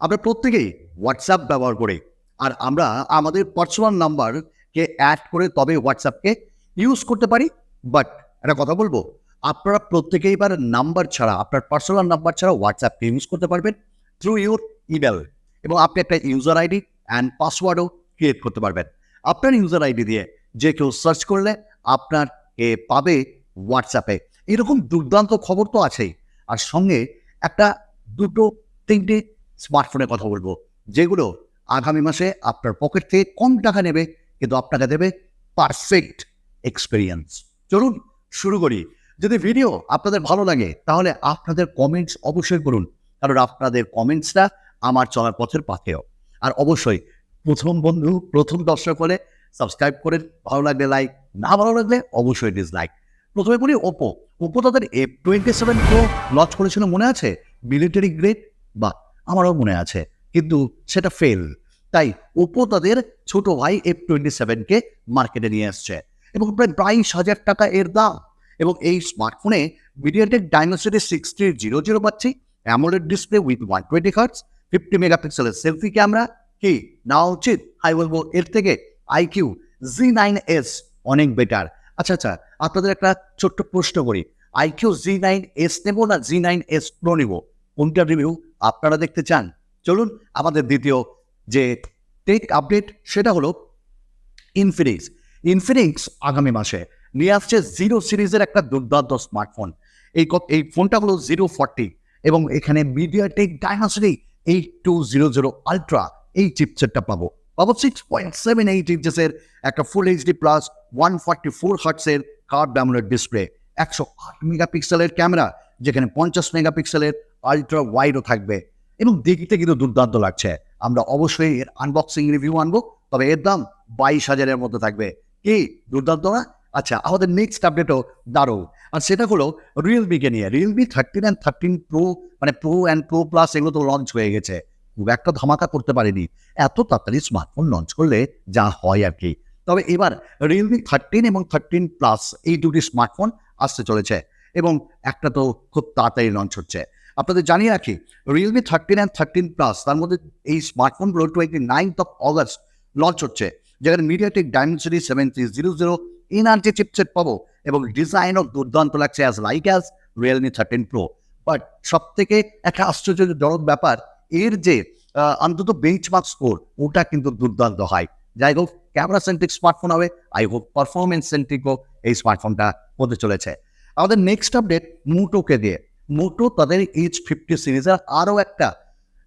আমরা প্রত্যেকেই হোয়াটসঅ্যাপ ব্যবহার করি। আর আমরা আমাদের পার্সোনাল নাম্বারকে অ্যাড করে তবে হোয়াটসঅ্যাপকে ইউজ করতে পারি। বাট একটা কথা বলব, আপনারা প্রত্যেকেই এবার নাম্বার ছাড়া, আপনার পার্সোনাল নাম্বার ছাড়া হোয়াটসঅ্যাপকে ইউজ করতে পারবেন থ্রু ইউর ইমেল এবং আপনি একটা ইউজার আইডি অ্যান্ড পাসওয়ার্ডও ক্রিয়েট করতে পারবেন। আপনার ইউজার আইডি দিয়ে যে কেউ সার্চ করলে আপনার এ পাবে হোয়াটসঅ্যাপে এরকম দুর্দান্ত খবর তো আছেই। আর সঙ্গে একটা দুটো, তিনটে স্মার্টফোনের কথা বলব, যেগুলো আগামী মাসে আপনার পকেট থেকে কম টাকা নেবে, কিন্তু আপনাকে দেবে পারফেক্ট এক্সপিরিয়েন্স চলুন শুরু করি। যদি ভিডিও আপনাদের ভালো লাগে, তাহলে আপনাদের কমেন্টস অবশ্যই করুন, কারণ আপনাদের কমেন্টসটা আমার চলার পথের পাথেও আর অবশ্যই প্রথম বন্ধু, প্রথম দর্শক হলে সাবস্ক্রাইব করে, ভালো লাগলে লাইক না ভালো লাগলে অবশ্যই ডিসলাইক প্রথমে বলি ওপো ওপো তাদের F twenty seven pro launch করেছিল, মনে আছে? মিলিটারি গ্রেড বা আমারও মনে আছে, কিন্তু সেটা ফেল তাই ওপো তাদের ছোট ভাই এফ টোয়েন্টি সেভেনকে মার্কেটে নিয়ে আসছে এবং প্রায় বাইশ হাজার টাকা এর দাম। এবং এই স্মার্টফোনে MediaTek six three zero zero পাচ্ছি AMOLED display with one twenty hertz fifty মেগাপিক্সেলের সেলফি ক্যামেরা কি? না, উচিত। হাই বলব এর থেকে আইকিউ জি নাইন এস অনেক বেটার আচ্ছা আচ্ছা আপনাদের একটা ছোট্ট প্রশ্ন করি। আইকিউ জি নাইন এস নেব না জি নাইন এস প্রো নেব? কোনটা রিভিউ আপনারা দেখতে চান। চলুন আমাদের দ্বিতীয় যে টেক আপডেট সেটা হলো ইনফিনিক্স ইনফিনিক্স আগামী মাসে নিয়ে আসছে জিরো সিরিজের একটা দুর্দান্ত স্মার্টফোন এই এই ফোনটা হলো জিরো ফর্টি এবং এখানে MediaTek Dimensity eight two zero zero ultra এই চিপসেটটা পাবো। পাবো সিক্স পয়েন্ট সেভেন এইট ইঞ্চেসের একটা full HD plus one forty four হার্টসের curved display একশো আট মেগাপিক্সেলের ক্যামেরা যেখানে পঞ্চাশ মেগাপিক্সেলের আলট্রা ওয়াইডও থাকবে এবং দেখতে কিন্তু দুর্দান্ত লাগছে। আমরা অবশ্যই এর আনবক্সিং রিভিউ আনব, তবে এর দাম বাইশ হাজারের মধ্যে থাকবে। কি, দুর্দান্ত না? আচ্ছা আমাদের নেক্সট আপডেটও দারুণ। আর সেটা হলো রিয়েলমিকে নিয়ে। Realme thirteen and thirteen pro মানে প্রো অ্যান্ড প্রো প্লাস এগুলো তো লঞ্চ হয়ে গেছে। খুব একটা ধামাকা করতে পারেনি। এত তাড়াতাড়ি স্মার্টফোন লঞ্চ করলে যা হয় আর কি। তবে এবার রিয়েলমি থার্টিন এবং থার্টিন প্লাস এই দুটি স্মার্টফোন আসতে চলেছে এবং একটা তো খুব তাড়াতাড়ি লঞ্চ হচ্ছে। আপনাদের জানিয়ে রাখি Realme thirteen and thirteen plus তার মধ্যে এই স্মার্টফোনগুলো twenty ninth of August launch হচ্ছে, যেখানে MediaTek Dimensity seven three zero zero energy chipset পাবো এবং ডিজাইনও দুর্দান্ত লাগছে as like as Realme thirteen pro but সব থেকে একটা আশ্চর্যজনক ব্যাপার, এর যে অন্তত বেঞ্চমার্ক স্কোর ওটা কিন্তু দুর্দান্ত হয় যাই হোক ক্যামেরা সেন্ট্রিক স্মার্টফোন হবে আই হোপ পারফরমেন্স সেন্ট্রিকও এই স্মার্টফোনটা হতে চলেছে। আমাদের নেক্সট আপডেট মুটোকে দিয়ে। মুটো তাদের এইচ ফিফটি সিরিজের আরও একটা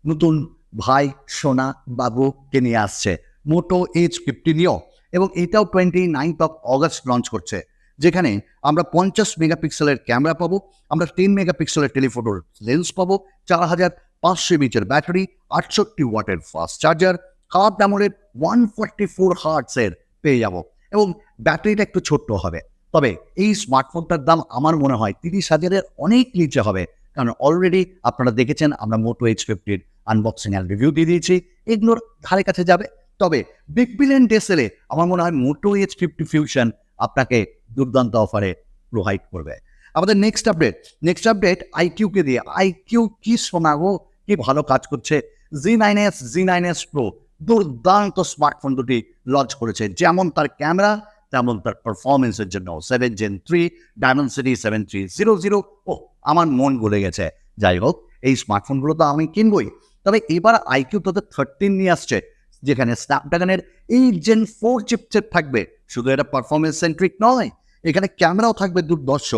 নতুন ভাই সোনা বাবুকে নিয়ে আসছে। মোটো এইচ ফিফটি নিও এবং এটাও twenty ninth of August launch করছে। যেখানে আমরা পঞ্চাশ মেগাপিক্সেলের ক্যামেরা পাবো, আমরা টেন মেগাপিক্সেলের টেলিফোটোর লেন্স পাবো, চার হাজার পাঁচশো এমএচের ব্যাটারি আটষট্টি ওয়াটের ফাস্ট চার্জার হার্ট অ্যামোলেড ওয়ান ফোর্টি ফোর হার্টসের পেয়ে যাব। এবং ব্যাটারিটা একটু ছোট্ট হবে। তবে এই স্মার্টফোনটার দাম আমার মনে হয় তিরিশ হাজারের অনেক নিচে হবে। কারণ অলরেডি আপনারা দেখেছেন আমরা মোটো এইচ ফিফটির আনবক্সিং অ্যান্ড রিভিউ দিয়ে দিয়েছি, এগুলোর ধারে কাছে যাবে। তবে বিগ বিলিয়ন ডেসেলে আমার মনে হয় মোটো এইচ ফিফটি ফিউশন আপনাকে দুর্দান্ত অফারে প্রোভাইড করবে। আমাদের নেক্সট আপডেট নেক্সট আপডেট আইকিউকে দিয়ে। আইকিউ কি শোনাবো কি ভালো কাজ করছে? G nine S G nine S pro দুর্দান্ত স্মার্টফোন দুটি লঞ্চ করেছে। যেমন তার ক্যামেরা তেমন তার পারফরমেন্সের জন্য seven gen three Dimensity seven three zero zero ও আমার মন গলে গেছে। যাই হোক, এই স্মার্টফোনগুলো তো আমি কিনবই। তবে এবার আইকিউ তাদের থার্টিন নিয়ে আসছে, যেখানে স্ন্যাপড্রাগনের এইট জেন ফোর চিপসেট থাকবে। শুধু এটা পারফরমেন্স সেন্ট্রিক নয়, এখানে ক্যামেরাও থাকবে দুর্দর্শ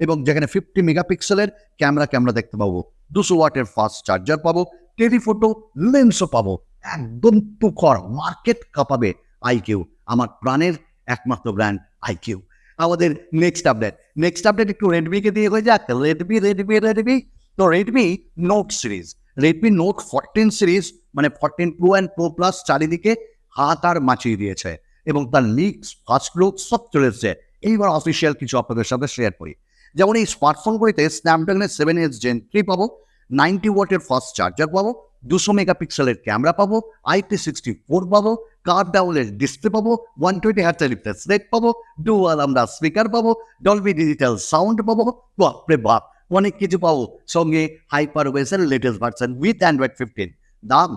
এবং যেখানে ফিফটি মেগাপিক্সেলের ক্যামেরা ক্যামেরা দেখতে পাবো। দুশো ওয়াটের ফাস্ট চার্জার পাবো টেলিফোটো লেন্সও পাবো। একদম তুখর মার্কেট কাঁপাবে আইকিউ আমার প্রাণের একমাত্র ব্র্যান্ড আইকিউ আমাদের নেক্সট আপডেট নেক্সট আপডেট একটু রেডমিকে দিয়ে হয়ে যাক রেডমি রেডমি রেডমি তো Redmi Note series Redmi Note fourteen series মানে fourteen pro and pro plus চারিদিকে হাত আর মাচিয়ে দিয়েছে। এবং তার লিক্স ফার্স্ট লুক সব চলে এসছে এইবার অফিসিয়াল কিছু আপনাদের সাথে শেয়ার করি। যেমন এই স্মার্টফোনগুলিতে স্ন্যাপড্রাগনের সেভেন এস জেন থ্রি পাবো নাইনটি ওয়াটের ফাস্ট চার্জার পাবো দুশো মেগাপিক্সেলের ক্যামেরা পাবো আইপি সিক্সটি ফোর পাবো কার ডাউনের ডিসপ্লে পাবো ওয়ান টোয়েন্টি হার্টের রিফ্রেশ রেট পাবো ডুয়াল আমরা স্পিকার পাবো ডলবি ডিজিটাল সাউন্ড পাবো। বাপরে বাপ, অনেক কিছু পাবো। সঙ্গে hyper ওয়েসের latest version with Android fifteen দাম,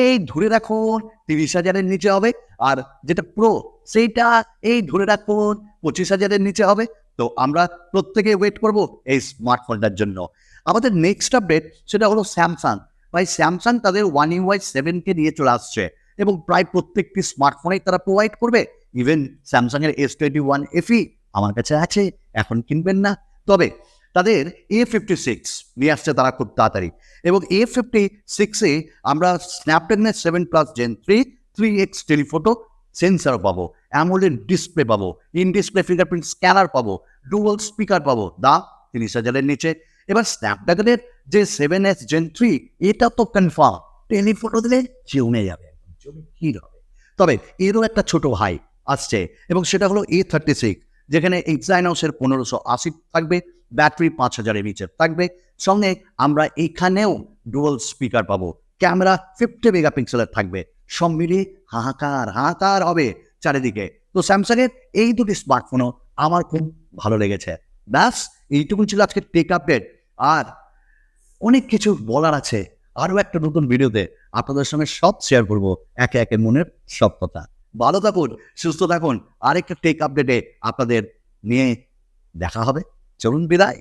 এই ধরে রাখুন, তিরিশ হাজারের নিচে হবে। আর যেটা প্রো সেইটা এই ধরে রাখুন, পঁচিশ হাজারের নিচে হবে। তো আমরা প্রত্যেকে ওয়েট করব এই স্মার্টফোনটার জন্য। আমাদের নেক্সট আপডেট সেটা হলো স্যামসাং ভাই স্যামসাং তাদের ওয়ান ইউআই সেভেনকে নিয়ে চলে আসছে এবং প্রায় প্রত্যেকটি স্মার্টফোনেই তারা প্রোভাইড করবে। ইভেন স্যামসাং এর এস টোয়েন্টি ওয়ান এফি আমার কাছে আছে, এখন কিনবেন না। তবে তাদের এ ফিফটি সিক্স নিয়ে আসছে তারা খুব তাড়াতাড়ি এবং এ ফিফটি সিক্সে আমরা স্ন্যাপড্রাগনের seven plus gen three three X telephoto sensor পাবো অ্যামোলেড ডিসপ্লে পাবো ইন ডিসপ্লে ফিঙ্গারপ্রিন্ট স্ক্যানার পাবো ডুয়াল স্পিকার পাবো, দাম তিরিশ হাজারের নিচে। এবার স্ন্যাপড্রাগনের যে সেভেন এস জেন থ্রি এটা তো কনফার্ম টেলিফোটো দিলে জমে যাবে কি হবে তবে এরও একটা ছোট ভাই আসছে, এবং সেটা হলো এ থার্টি সিক্স যেখানে এক্সাইনসের পনেরোশো আশি থাকবে ব্যাটারি পাঁচ হাজারের নিচে থাকবে। সঙ্গে আমরা এখানেও ডুয়াল স্পিকার পাবো ক্যামেরা ফিফটি মেগাপিক্সেলের থাকবে। সব মিলিয়ে হাহাকার হাহাকার হবে চারিদিকে। তো স্যামসাংয়ের এই দুটি স্মার্টফোনও আমার খুব ভালো লেগেছে। ব্যাস এইটুকু ছিল আজকে টেক আপডেট আর অনেক কিছু বলার আছে। আরও একটা নতুন ভিডিওতে আপনাদের সঙ্গে সব শেয়ার করব একে একে মনের সব কথা। ভালো থাকুন, সুস্থ থাকুন। আরেকটা টেক আপডেটে আপনাদের নিয়ে দেখা হবে। চলুন বিদায়।